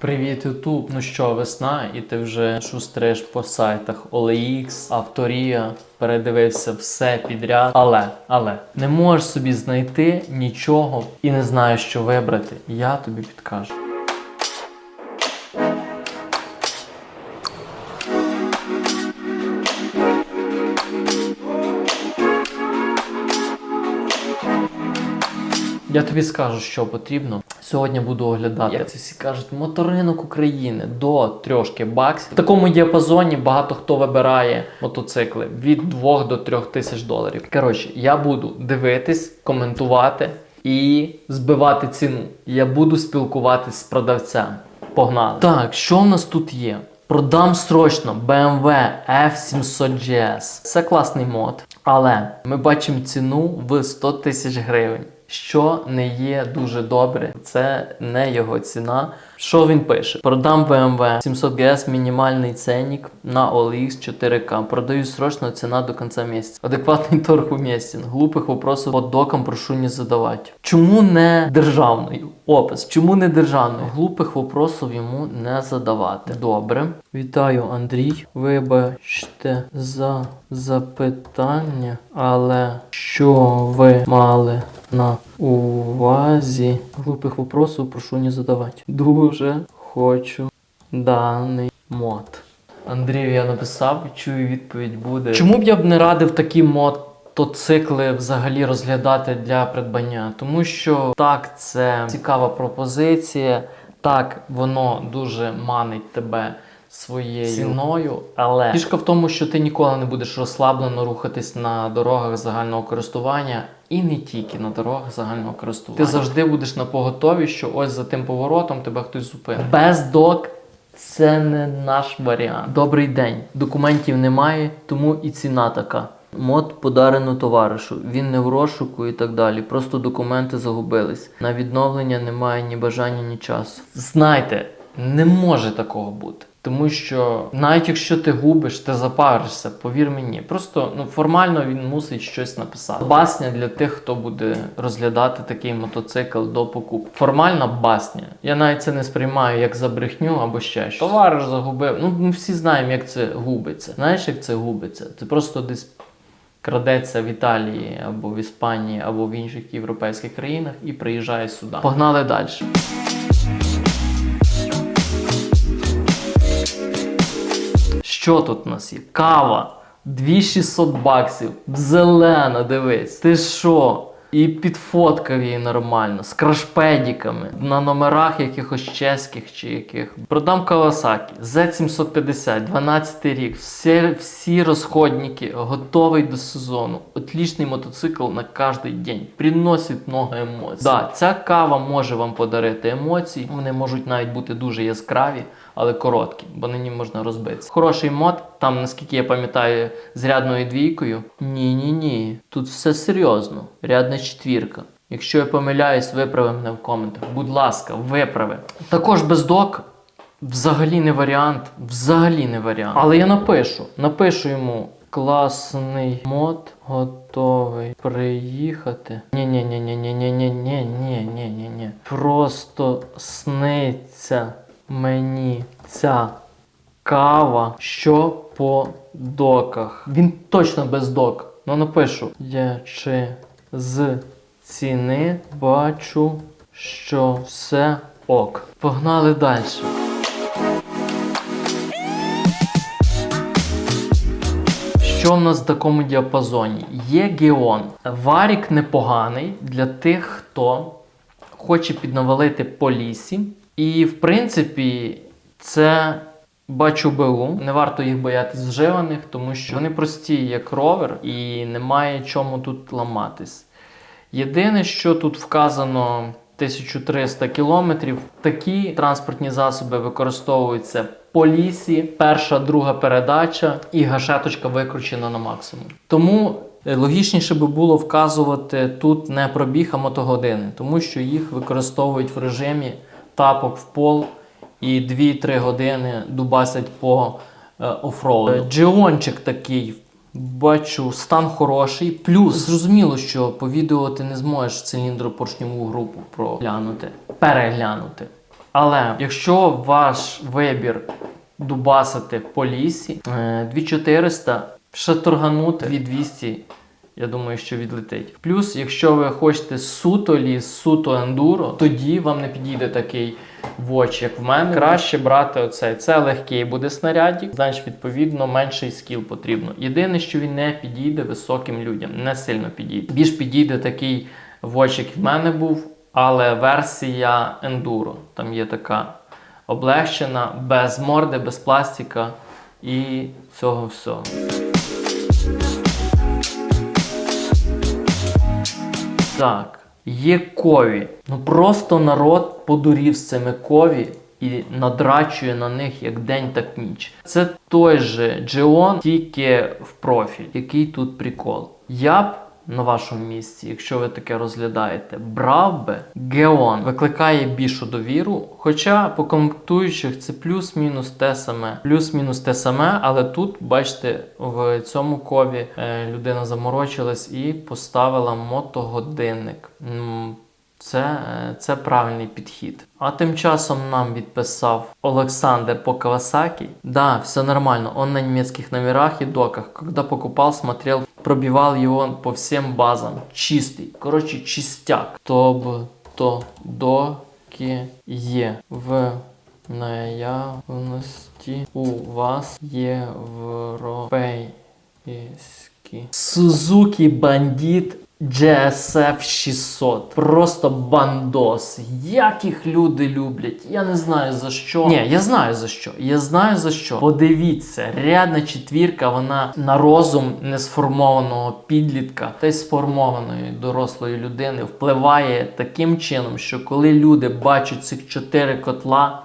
Привіт, Ютуб! Ну що, весна, і ти вже шустриш по сайтах OLX, Авторія, передивився все підряд. Але, але не можеш собі знайти нічого і не знаєш, що вибрати. Я тобі підкажу. Я тобі скажу, що потрібно. Сьогодні буду оглядати, як це всі кажуть, моторинок України до трьошки баксів. В такому діапазоні багато хто вибирає мотоцикли від 2 до 3 тисяч доларів. Коротше, я буду дивитись, коментувати і збивати ціну. Я буду спілкуватись з продавцем. Погнали. Так, що в нас тут є? Продам срочно BMW F700GS. Це класний мод, але ми бачимо ціну в 100 тисяч гривень. Що не є дуже добре, це не його ціна. Що він пише? Продам BMW 700 GS мінімальний ценник на OLX 4К. Продаю срочно ціна до кінця місяця. Адекватний торг уместен. Глупих вопросів по докам прошу не задавати. Чому не державною? Опис. Чому не державною? Глупих вопросів йому не задавати. Добре. Вітаю, Андрій. Вибачте за запитання, але що ви мали на увазі? Глупих вопросів прошу не задавати. Дуже хочу даний мод. Андрію я написав, чую відповідь буде. Чому б я б не радив такі мотоцикли взагалі розглядати для придбання? Тому що так, це цікава пропозиція, так, воно дуже манить тебе своєю ціною, але фішка в тому, що ти ніколи не будеш розслаблено рухатись на дорогах загального користування. І не тільки на дорогах загального користування. Ти завжди будеш на поготові, що ось за тим поворотом тебе хтось зупинить. Без док це не наш варіант. Добрий день. Документів немає, тому і ціна така. Мод подарено товаришу. Він не в розшуку і так далі. Просто документи загубились. На відновлення немає ні бажання, ні часу. Знайте, не може такого бути. Тому що навіть якщо ти губиш, ти запаришся, повір мені. Просто ну формально він мусить щось написати. Басня для тих, хто буде розглядати такий мотоцикл до покупки. Формальна басня. Я навіть це не сприймаю як за брехню або ще щось. Товариш загубив. Ну ми всі знаємо, як це губиться. Знаєш, як це губиться? Це просто десь крадеться в Італії або в Іспанії, або в інших європейських країнах і приїжджає сюди. Погнали далі. Що тут у нас є? Кава. 2600 баксів. Зелена, дивись. Ти що? І підфоткав її нормально, з крашпедіками, на номерах якихось чеських чи яких. Продам Kawasaki, Z750, 12 рік, всі, всі розходники, готовий до сезону. Отлічний мотоцикл на кожен день. Приносить много емоцій. Да, ця кава може вам подарити емоції. Вони можуть навіть бути дуже яскраві, але короткі, бо на ній можна розбитися. Хороший мод, там, наскільки я пам'ятаю, з рядною двійкою. Ні, ні. Тут все серйозно. Рядна четвірка. Якщо я помиляюсь, виправи мене в коментах. Будь ласка, виправи. Також без док. Взагалі не варіант, взагалі не варіант. Але я напишу, напишу йому класний мод, готовий приїхати. Ні, ні, ні, ні, ні, ні, ні, ні, ні, ні, ні. Просто сниться мені ця кава, що по доках. Він точно без док. Ну напишу. Я чи з ціни бачу, що все ок. Погнали далі. Що в нас в такому діапазоні? Є Геон. Варік непоганий для тих, хто хоче піднавалити по лісі. І, в принципі, це бачу БУ. Не варто їх боятись вживаних, тому що вони прості, як ровер, і немає чому тут ламатись. Єдине, що тут вказано 1300 кілометрів, такі транспортні засоби використовуються по лісі, перша, друга передача і гашеточка викручена на максимум. Тому логічніше би було вказувати тут не пробіг, а мотогодини, тому що їх використовують в режимі тапок в пол і 2-3 години дубасять по е, офроуду. Джеончик такий. Бачу, стан хороший. Плюс зрозуміло, що по відео ти не зможеш циліндропоршньову групу проглянути, переглянути. Але якщо ваш вибір дубасити по лісі, е, 2400 ще торганути 2200 я думаю, що відлетить. Плюс, якщо ви хочете суто ліс, суто ендуро, тоді вам не підійде такий воч, як в мене. Краще брати оцей. Це легкий буде снарядик, значить, відповідно, менший скіл потрібно. Єдине, що він не підійде високим людям, не сильно підійде. Більш підійде такий воч, як в мене був, але версія ендуро. Там є така облегчена, без морди, без пластика і цього всього. Так, є кові. Ну просто народ подурів з цими кові і надрачує на них як день, так ніч. Це той же Джеон, тільки в профіль. Який тут прикол? Я б на вашому місці, якщо ви таке розглядаєте, брав би Геон. Викликає більшу довіру. Хоча по комплектуючих це плюс-мінус те саме. Плюс-мінус те саме, але тут, бачите, в цьому кові е, людина заморочилась і поставила мотогодинник. Це, це правильний підхід. А тим часом нам відписав Олександр по Кавасаки. Да, все нормально. Он на немецких номерах и доках. Когда покупал, смотрел, пробивал его по всем базам. Чистый. Короче, чистяк. Тобто доки є в наявності у вас європейські Suzuki Bandit GSF 600. Просто бандос. Як їх люди люблять. Я не знаю за що. Ні, я знаю за що. Я знаю за що. Подивіться, рядна четвірка, вона на розум несформованого підлітка та й сформованої дорослої людини впливає таким чином, що коли люди бачать цих чотири котла.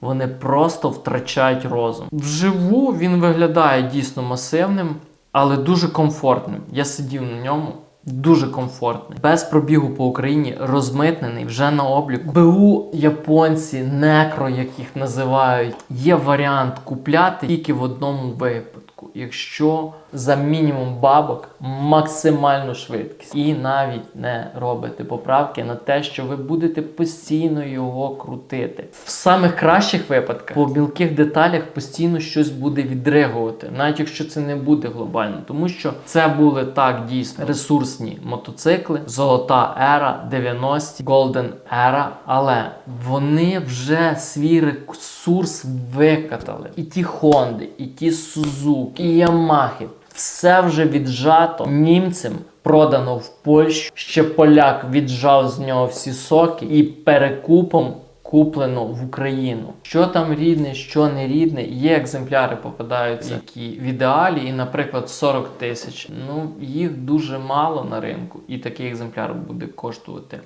Вони просто втрачають розум. Вживу він виглядає дійсно масивним, але дуже комфортним. Я сидів на ньому. Дуже комфортний. Без пробігу по Україні розмитнений вже на обліку. БУ японці, некро, як їх називають. Є варіант купляти тільки в одному випадку, якщо за мінімум бабок максимальну швидкість і навіть не робите поправки на те, що ви будете постійно його крутити. В самих кращих випадках по мілких деталях постійно щось буде відригувати, навіть якщо це не буде глобально, тому що це були так дійсно ресурсні мотоцикли, золота ера, 90-ті, Golden Era, але вони вже свій ресурс викатали. І ті Хонди, і ті Сузуки, і Ямахи. Все вже віджато німцям продано в Польщу. Ще поляк віджав з нього всі соки і перекупом куплено в Україну. Що там рідне, що не рідне, є екземпляри попадаються, які в ідеалі, і, наприклад, 40 тисяч. Ну їх дуже мало на ринку, і такий екземпляр буде коштувати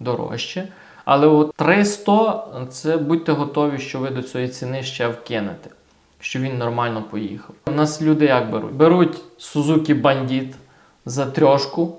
дорожче. Але от 300 це будьте готові, що ви до цієї ціни ще вкинете, що він нормально поїхав. У нас люди як беруть? Беруть Suzuki Bandit за трьошку,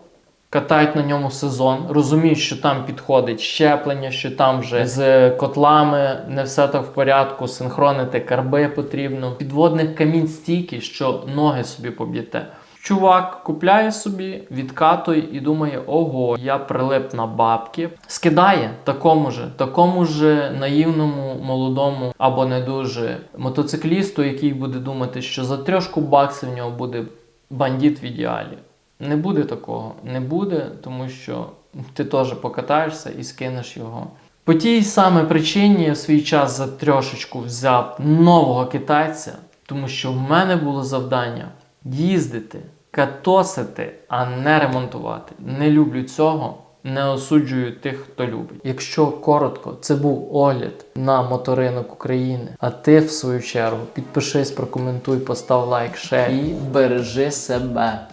катають на ньому сезон, розуміють, що там підходить щеплення, що там вже з котлами не все так в порядку, синхронити карби потрібно. Підводних камінь стільки, що ноги собі поб'єте. Чувак купляє собі, відкатує і думає: ого, я прилип на бабки. Скидає такому же, такому ж наївному, молодому або не дуже мотоциклісту, який буде думати, що за трьошку баксів в нього буде бандит в ідеалі. Не буде такого. Не буде, тому що ти теж покатаєшся і скинеш його. По тій самій причині я в свій час за трьошечку взяв нового китайця, тому що в мене було завдання їздити, катосити, а не ремонтувати. Не люблю цього. Не осуджую тих, хто любить. Якщо коротко, це був огляд на моторинок України. А ти, в свою чергу, підпишись, прокоментуй, постав лайк, шер і бережи себе.